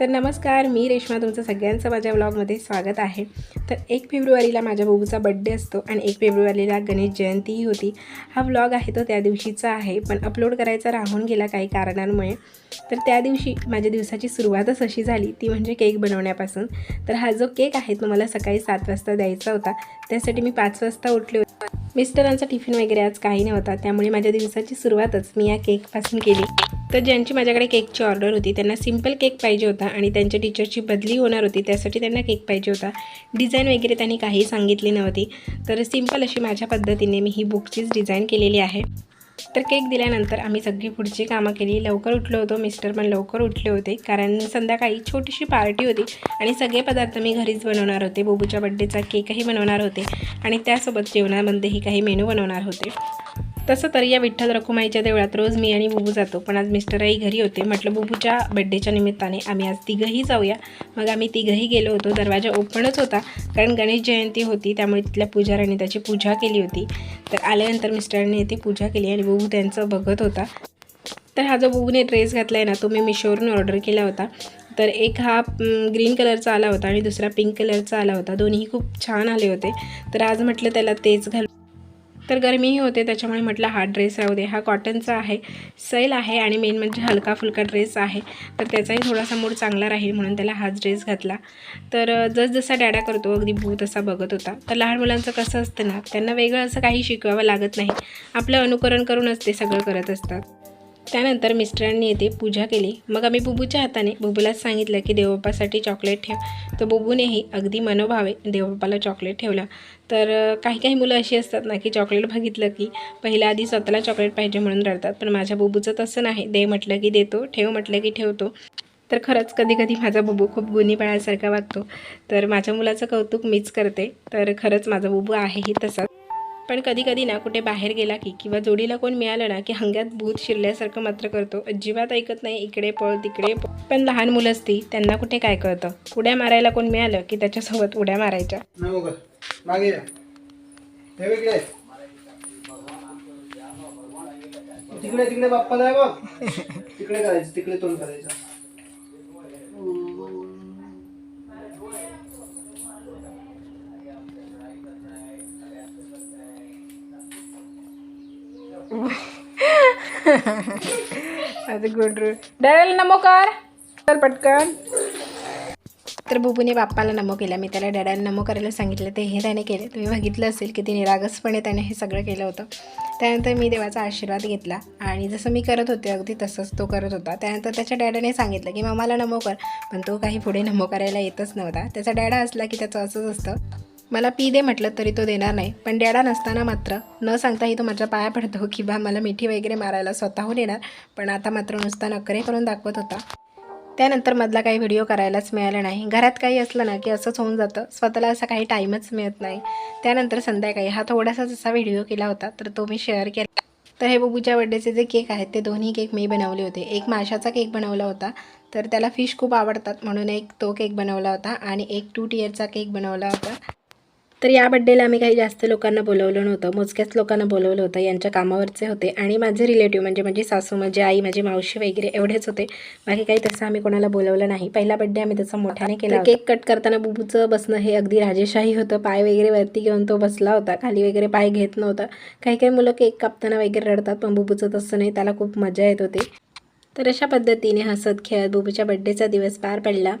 तर नमस्कार मी रेश्मा तुमचं सगळ्यांचं माझ्या व्लॉगमध्ये स्वागत आहे. तर एक फेब्रुवारीला माझ्या बबूचा बड्डे असतो आणि एक फेब्रुवारीला गणेश जयंतीही होती. हा व्लॉग आहे तो त्या दिवशीचा आहे पण अपलोड करायचा राहून गेला काही कारणांमुळे. तर त्या दिवशी माझ्या दिवसाची सुरुवातच अशी झाली ती म्हणजे केक बनवण्यापासून. तर हा जो केक आहे तो मला सकाळी सात वाजता द्यायचा होता. त्यासाठी मी पाच वाजता उठले होते. मिस्टरांचा टिफिन वगैरे आज काही नव्हता त्यामुळे माझ्या दिवसाची सुरुवातच मी या केकपासून केली. तर ज्यांची माझ्याकडे केकची ऑर्डर होती त्यांना सिंपल केक पाहिजे होता आणि त्यांच्या टीचरची बदली होणार होती त्यासाठी त्यांना केक पाहिजे होता. डिझाईन वगैरे त्यांनी काही सांगितली नव्हती. तर सिंपल अशी माझ्या पद्धतीने मी ही बुकचीच डिझाईन केलेली आहे. तर केक दिल्यानंतर आम्ही सगळी पुढची कामं केली. लवकर उठलो होतो. मिस्टर पण लवकर उठले होते. कारण संध्याकाळी छोटीशी पार्टी होती आणि सगळे पदार्थ मी घरीच बनवणार होते. बोबूच्या बड्डेचा केकही बनवणार होते आणि त्यासोबत जेवणामध्येही काही मेनू बनवणार होते. तसं तर या विठ्ठल रखुमाईच्या देवळात रोज मी आणि बुबू जातो. पण आज मिस्टरही घरी होते. म्हटलं बुबूच्या बड्डेच्या निमित्ताने आम्ही आज तिघंही जाऊया. मग आम्ही तिघंही गेलो होतो. दरवाजा ओपनच होता. कारण गणेश जयंती होती त्यामुळे तिथल्या पुजाऱ्याने त्याची पूजा केली होती. तर आल्यानंतर मिस्टरांनी येथे पूजा केली आणि बुबू त्यांचं बघत होता. तर हा जो बुबूने ड्रेस घातला आहे ना तो मी मिशोवरून ऑर्डर केला होता. तर एक हा ग्रीन कलरचा आला होता आणि दुसरा पिंक कलरचा आला होता. दोन्ही खूप छान आले होते. तर आज म्हटलं त्याला तेच घाल. तर गरमीही होते त्याच्यामुळे म्हटलं हा ड्रेस राहू दे. हा कॉटनचा आहे सैल आहे आणि मेन म्हणजे हलका फुलका ड्रेस आहे. तर त्याचाही थोडासा मूड चांगला राहील म्हणून त्याला हाच ड्रेस घातला. तर जसजसा डॅडा करतो अगदी भू तसा बघत होता. तर लहान मुलांचं कसं असतं ना त्यांना वेगळं असं काही शिकवावं लागत नाही. आपलं अनुकरण करूनच ते सगळं करत असतात. त्यानंतर मिस्टरांनी येथे पूजा केली. मग आम्ही बुबूच्या हाताने बुबूलाच सांगितलं की देवबापासाठी चॉकलेट ठेव. तर बुबूनेही अगदी मनोभावे देवबापाला चॉकलेट ठेवलं. तर काही काही मुलं अशी असतात ना की चॉकलेट बघितलं की पहिल्या आधी स्वतःला चॉकलेट पाहिजे म्हणून रडतात. पण माझ्या बुबूचं तसं नाही. दे म्हटलं की देतो ठेव म्हटलं की ठेवतो. तर खरंच कधी कधी माझा बुबू खूप गुन्ही बाळासारखा वागतो. तर माझ्या मुलाचं कौतुक मीच करते. तर खरंच माझा बुबू आहेही तसाच. पण कधी कधी ना कुठे बाहेर गेला की किंवा जोडीला कोण मिळालं ना की हंग्यात भूत शिरल्यासारखं मात्र करतो. अजिबात ऐकत नाही इकडे पळ तिकडे पण लहान मुलं असती त्यांना कुठे काय कळतं? उड्या मारायला कोण मिळालं की त्याच्यासोबत उड्या मारायच्या? तिकडे तिकडे बाप्पा जाय बघ. तिकडे करायचं तिकडे तोंड करायचं. आता गुड डॅडाला नमो कर चल पटकन तर बुबूने बाप्पाला नमो केला मी त्याला डॅडाला नमो करायला सांगितलं ते हे त्याने केले तुम्ही बघितलं असेल की ते निरागसपणे त्याने हे सगळं केलं होतं त्यानंतर मी देवाचा आशीर्वाद घेतला आणि जसं मी करत होते अगदी तसंच तो करत होता त्यानंतर त्याच्या डॅडाने सांगितलं की मामाला नमो कर पण तो काही पुढे नमो करायला येतच नव्हता त्याचा डॅडा असला की त्याचं असंच असतं मला पी दे म्हटलं तरी तो देणार नाही. पण डॅडा नसताना मात्र न सांगताही तो माझ्या पाया पडतो की बा मला मिठी वगैरे मारायला स्वतःहून येणार. पण आता मात्र नुसता नकरे करून दाखवत होता. त्यानंतर मधला काही व्हिडिओ करायलाच मिळाला नाही. घरात काही असलं ना की असंच होऊन जातं. स्वतःला असा काही टाईमच मिळत नाही. त्यानंतर संध्याकाळी हा थोडासा जसा व्हिडिओ केला होता. तर तो मी शेअर केला. तर हे बबूच्या बड्डेचे जे केक आहेत ते दोन्ही केक मी बनवले होते. एक माशाचा केक बनवला होता. तर त्याला फिश खूप आवडतात म्हणून एक तो केक बनवला होता आणि एक टू टियरचा केक बनवला होता. तर या बड्डेला आम्ही काही जास्त लोकांना बोलवलं नव्हतं. मोजक्याच लोकांना बोलवलं होतं. यांच्या कामावरचे होते आणि माझे रिलेटिव्ह म्हणजे माझी सासू माझी आई माझी मावशी वगैरे एवढेच होते. बाकी काही तसं आम्ही कोणाला बोलवलं नाही. पहिला बड्डे आम्ही तसा मोठ्याने केला केक कट करताना बुबूचं बसणं हे अगदी राजेशाही होतं. पाय वगैरे वरती घेऊन तो बसला होता. खाली वगैरे पाय घेत नव्हता. काही काही मुलं केक कापताना वगैरे रडतात पण बुबूचं तसं नाही. त्याला खूप मजा येत होती. तर अशा पद्धतीने हसत खेळत बुबूच्या बड्डेचा दिवस पार पडला.